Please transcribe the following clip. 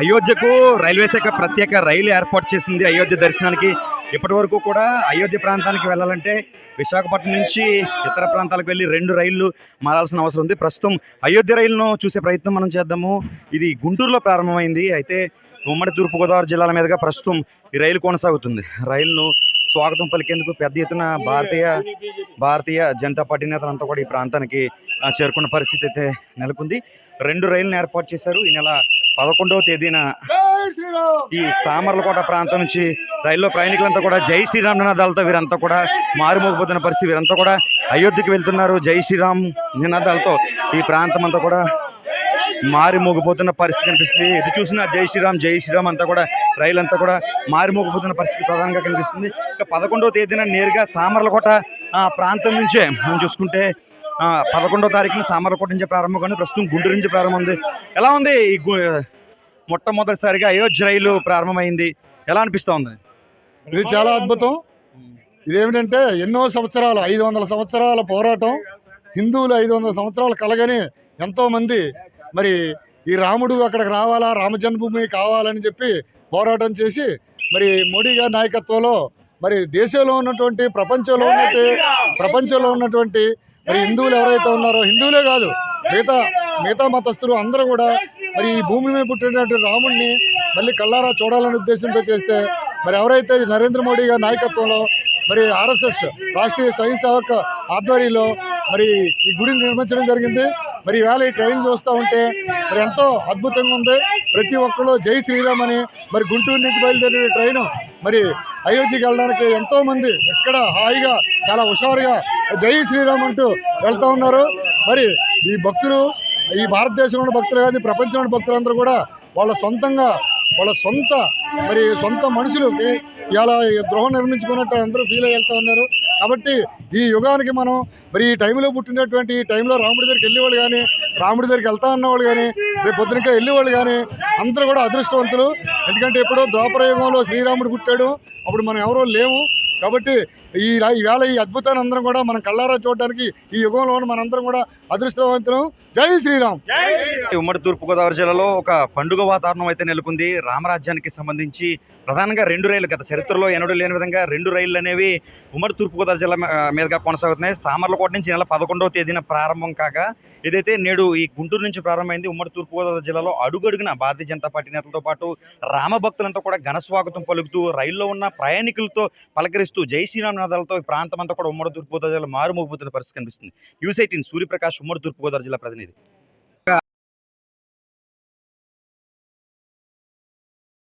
అయోధ్యకు రైల్వే శాఖ ప్రత్యేక రైలు ఏర్పాటు చేసింది అయోధ్య దర్శనానికి. ఇప్పటి వరకు కూడా అయోధ్య ప్రాంతానికి వెళ్ళాలంటే విశాఖపట్నం నుంచి ఇతర ప్రాంతాలకు వెళ్ళి రెండు రైళ్ళు మారాల్సిన అవసరం ఉంది. ప్రస్తుతం అయోధ్య రైలును చూసే ప్రయత్నం మనం చేద్దాము. ఇది గుంటూరులో ప్రారంభమైంది. అయితే ఉమ్మడి తూర్పుగోదావరి జిల్లాల మీదుగా ప్రస్తుతం ఈ రైలు కొనసాగుతుంది. రైలును స్వాగతం పలికేందుకు పెద్ద ఎత్తున భారతీయ భారతీయ జనతా పార్టీ నేతలంతా కూడా ఈ ప్రాంతానికి చేరుకున్న పరిస్థితి అయితే నెలకొంది. రెండు రైళ్ళను ఏర్పాటు చేశారు. ఈ నెల పదకొండవ తేదీన ఈ సామర్లకోట ప్రాంతం నుంచి రైల్లో ప్రయాణికులంతా కూడా జై శ్రీరామ్ నినాదాలతో వీరంతా కూడా మారుమోగిపోతున్న పరిస్థితి. వీరంతా కూడా అయోధ్యకి వెళ్తున్నారు. జై శ్రీరామ్ నినాదాలతో ఈ ప్రాంతం అంతా కూడా మారి మోగిపోతున్న పరిస్థితి కనిపిస్తుంది. ఎటు చూసినా జై శ్రీరామ్ జై శ్రీరామ్ అంతా కూడా రైలు అంతా కూడా మారి మోగిపోతున్న పరిస్థితి ప్రధానంగా కనిపిస్తుంది. ఇక పదకొండవ తేదీన నేరుగా సామర్లకోట ప్రాంతం నుంచే మనం చూసుకుంటే ఆ, పదకొండవ తారీఖున సామర్లకోట నుంచి ప్రారంభం కానీ ప్రస్తుతం గుంటూరు నుంచి ప్రారంభం ఉంది. ఎలా ఉంది ఈ మొట్టమొదటిసారిగా అయోధ్య రైలు ప్రారంభమైంది. ఎలా అనిపిస్తూ ఉంది ఇది చాలా అద్భుతం. ఇదేమిటంటే ఎన్నో సంవత్సరాలు ఐదు వందల సంవత్సరాల పోరాటం హిందువులు ఐదు వందల సంవత్సరాలు కలగని ఎంతో మంది మరి ఈ రాముడు అక్కడికి రావాలా రామ జన్మభూమి కావాలని చెప్పి పోరాటం చేసి మరి మోడీ గారి నాయకత్వంలో మరి దేశంలో ఉన్నటువంటి ప్రపంచంలో ఉన్నట్టు ప్రపంచంలో ఉన్నటువంటి మరి హిందువులు ఎవరైతే ఉన్నారో హిందువులే కాదు మిగతా మిగతా మతస్థులు అందరూ కూడా మరి ఈ భూమి మీద పుట్టినటువంటి రాముడిని మళ్ళీ కళ్ళారా చూడాలనే ఉద్దేశంతో చేస్తే మరి ఎవరైతే నరేంద్ర మోడీ గారి నాయకత్వంలో మరి ఆర్ఎస్ఎస్ రాష్ట్రీయ స్వయం సేవక ఆధ్వర్యంలో మరి ఈ గుడిని నిర్మించడం జరిగింది. మరి ఈవేళ ఈ ట్రైన్ చూస్తూ ఉంటే మరి ఎంతో అద్భుతంగా ఉంది. ప్రతి ఒక్కరు జై శ్రీరామ్ అని మరి గుంటూరు నుంచి బయలుదేరిన ట్రైన్ మరి అయోధ్యకి వెళ్ళడానికి ఎంతోమంది ఇక్కడ ఎక్కడ హాయిగా చాలా హుషారుగా జై శ్రీరామ్ అంటూ వెళ్తూ ఉన్నారు. మరి ఈ భక్తులు ఈ భారతదేశంలోని భక్తులు కాదు ప్రపంచంలోని భక్తులందరూ కూడా వాళ్ళ సొంతంగా వాళ్ళ సొంత మరి సొంత మనుషులకి ఇలా గృహం నిర్మించుకున్నట్టు అందరూ ఫీల్ అయ్యి వెళ్తూ ఉన్నారు. కాబట్టి ఈ యుగానికి మనం మరి ఈ టైంలో పుట్టినటువంటి ఈ టైంలో రాముడి దగ్గరికి వెళ్ళేవాళ్ళు కానీ రాముడి దగ్గరికి వెళ్తా ఉన్నవాళ్ళు కానీ రేపు పొద్దునకే వెళ్ళేవాళ్ళు కానీ అందరూ కూడా అదృష్టవంతులు. ఎందుకంటే ఎప్పుడో ద్వాపర యుగంలో శ్రీరాముడు పుట్టాడు. అప్పుడు మనం ఎవరో లేము కాబట్టి ఈ ఈవేళ ఈ అద్భుతాన్ని అందరం కూడా మనం కళ్ళారా చూడడానికి ఈ యుగంలో మనందరం కూడా అదృష్టవంతులం. జై శ్రీరామ్. ఉమ్మడి తూర్పుగోదావరి జిల్లాలో ఒక పండుగ వాతావరణం అయితే నెలకొంది. రామరాజ్యానికి సంబంధించి ప్రధానంగా రెండు రైళ్ళు గత చరిత్రలో ఎన్నడూ లేని విధంగా రెండు రైళ్ళు అనేవి ఉమ్మడి తూర్పుగోదావరి జిల్లా మీదుగా కొనసాగుతున్నాయి. సామర్లకోట నుంచి నెల పదకొండవ తేదీన ప్రారంభం కాగా ఏదైతే నేడు ఈ గుంటూరు నుంచి ప్రారంభమైంది. ఉమ్మడి తూర్పుగోదావరి జిల్లాలో అడుగడుగున భారతీయ జనతా పార్టీ నేతలతో పాటు రామభక్తులంతా కూడా ఘన స్వాగతం పలుకుతూ రైల్లో ఉన్న ప్రయాణికులతో పలకరిస్తూ జై శ్రీరామ్ నినాదాలతో ఈ ప్రాంతం అంతా కూడా ఉమ్మడి తూర్పుగోదావరి జిల్లా మారుమోగిపోతున్న పరిస్థితి కనిపిస్తుంది. యూసైటీన్ సూర్యప్రకాష్ ఉమ్మడి తూర్పుగోదావరి జిల్లా ప్రతినిధి.